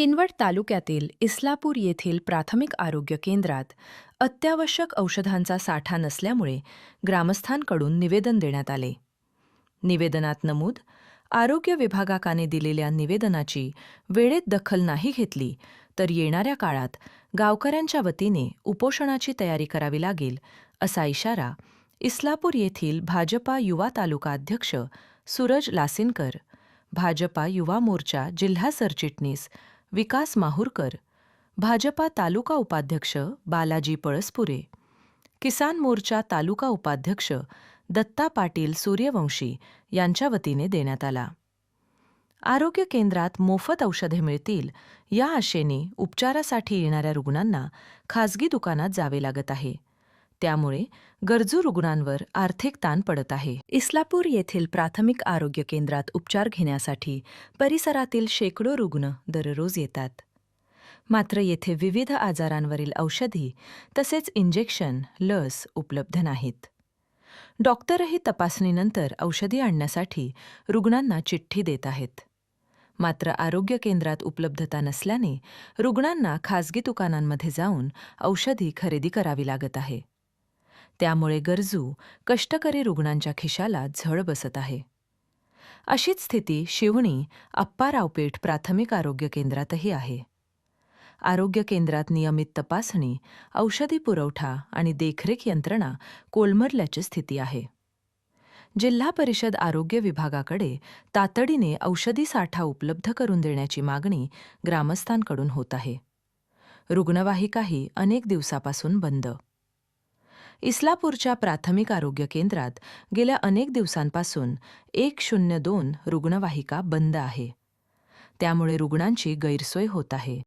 किनवट तालुक्यातील इस्लापूर येथील प्राथमिक आरोग्य केंद्रात अत्यावश्यक औषधांचा साठा नसल्यामुळे ग्रामस्थांकडून निवेदन देण्यात आले. निवेदनात नमूद आरोग्य विभागाकाने दिलेल्या निवेदनाची वेळेत दखल नाही घेतली तर येणाऱ्या काळात गावकऱ्यांच्या वतीने उपोषणाची तयारी करावी लागेल असा इशारा इस्लापूर येथील भाजपा युवा तालुका अध्यक्ष सूरज लासिनकर भाजपा युवा मोर्चा जिल्हा सरचिटणीस विकास माहूरकर भाजपा तालुका उपाध्यक्ष बालाजी पळसपुरे किसान मोर्चा तालुका उपाध्यक्ष दत्ता पाटील सूर्यवंशी यांच्या वतीने देण्यात आला. आरोग्य केंद्रात मोफत औषधे मिळतील या आशेने उपचारासाठी येणाऱ्या रुग्णांना खासगी दुकानात जावे लागत आहे. त्यामुळे गरजू रुग्णांवर आर्थिक ताण पडत आहे. इस्लापूर येथील प्राथमिक आरोग्य केंद्रात उपचार घेण्यासाठी परिसरातील शेकडो रुग्ण दररोज येतात. मात्र येथे विविध आजारांवरील औषधी तसेच इंजेक्शन लस उपलब्ध नाहीत. डॉक्टरही तपासणीनंतर औषधी आणण्यासाठी रुग्णांना चिठ्ठी देत आहेत. मात्र आरोग्य केंद्रात उपलब्धता नसल्याने रुग्णांना खासगी दुकानांमध्ये जाऊन औषधी खरेदी करावी लागत आहे. त्यामुळे गरजू कष्टकरी रुग्णांच्या खिशाला झळ बसत आहे. अशीच स्थिती शिवणी अप्पारावपेठ प्राथमिक आरोग्य केंद्रातही आहे. आरोग्य केंद्रात नियमित तपासणी औषधी पुरवठा आणि देखरेख यंत्रणा कोलमरल्याची स्थिती आहे. जिल्हा परिषद आरोग्य विभागाकडे तातडीने औषधी साठा उपलब्ध करून देण्याची मागणी ग्रामस्थांकडून होत आहे. रुग्णवाहिकाही अनेक दिवसापासून बंद. इस्लापूरच्या प्राथमिक आरोग्य केंद्रात गेल्या अनेक दिवसांपासून एक शून्य दोन रुग्णवाहिका बंद आहे. त्यामुळे रुग्णांची गैरसोय होत आहे.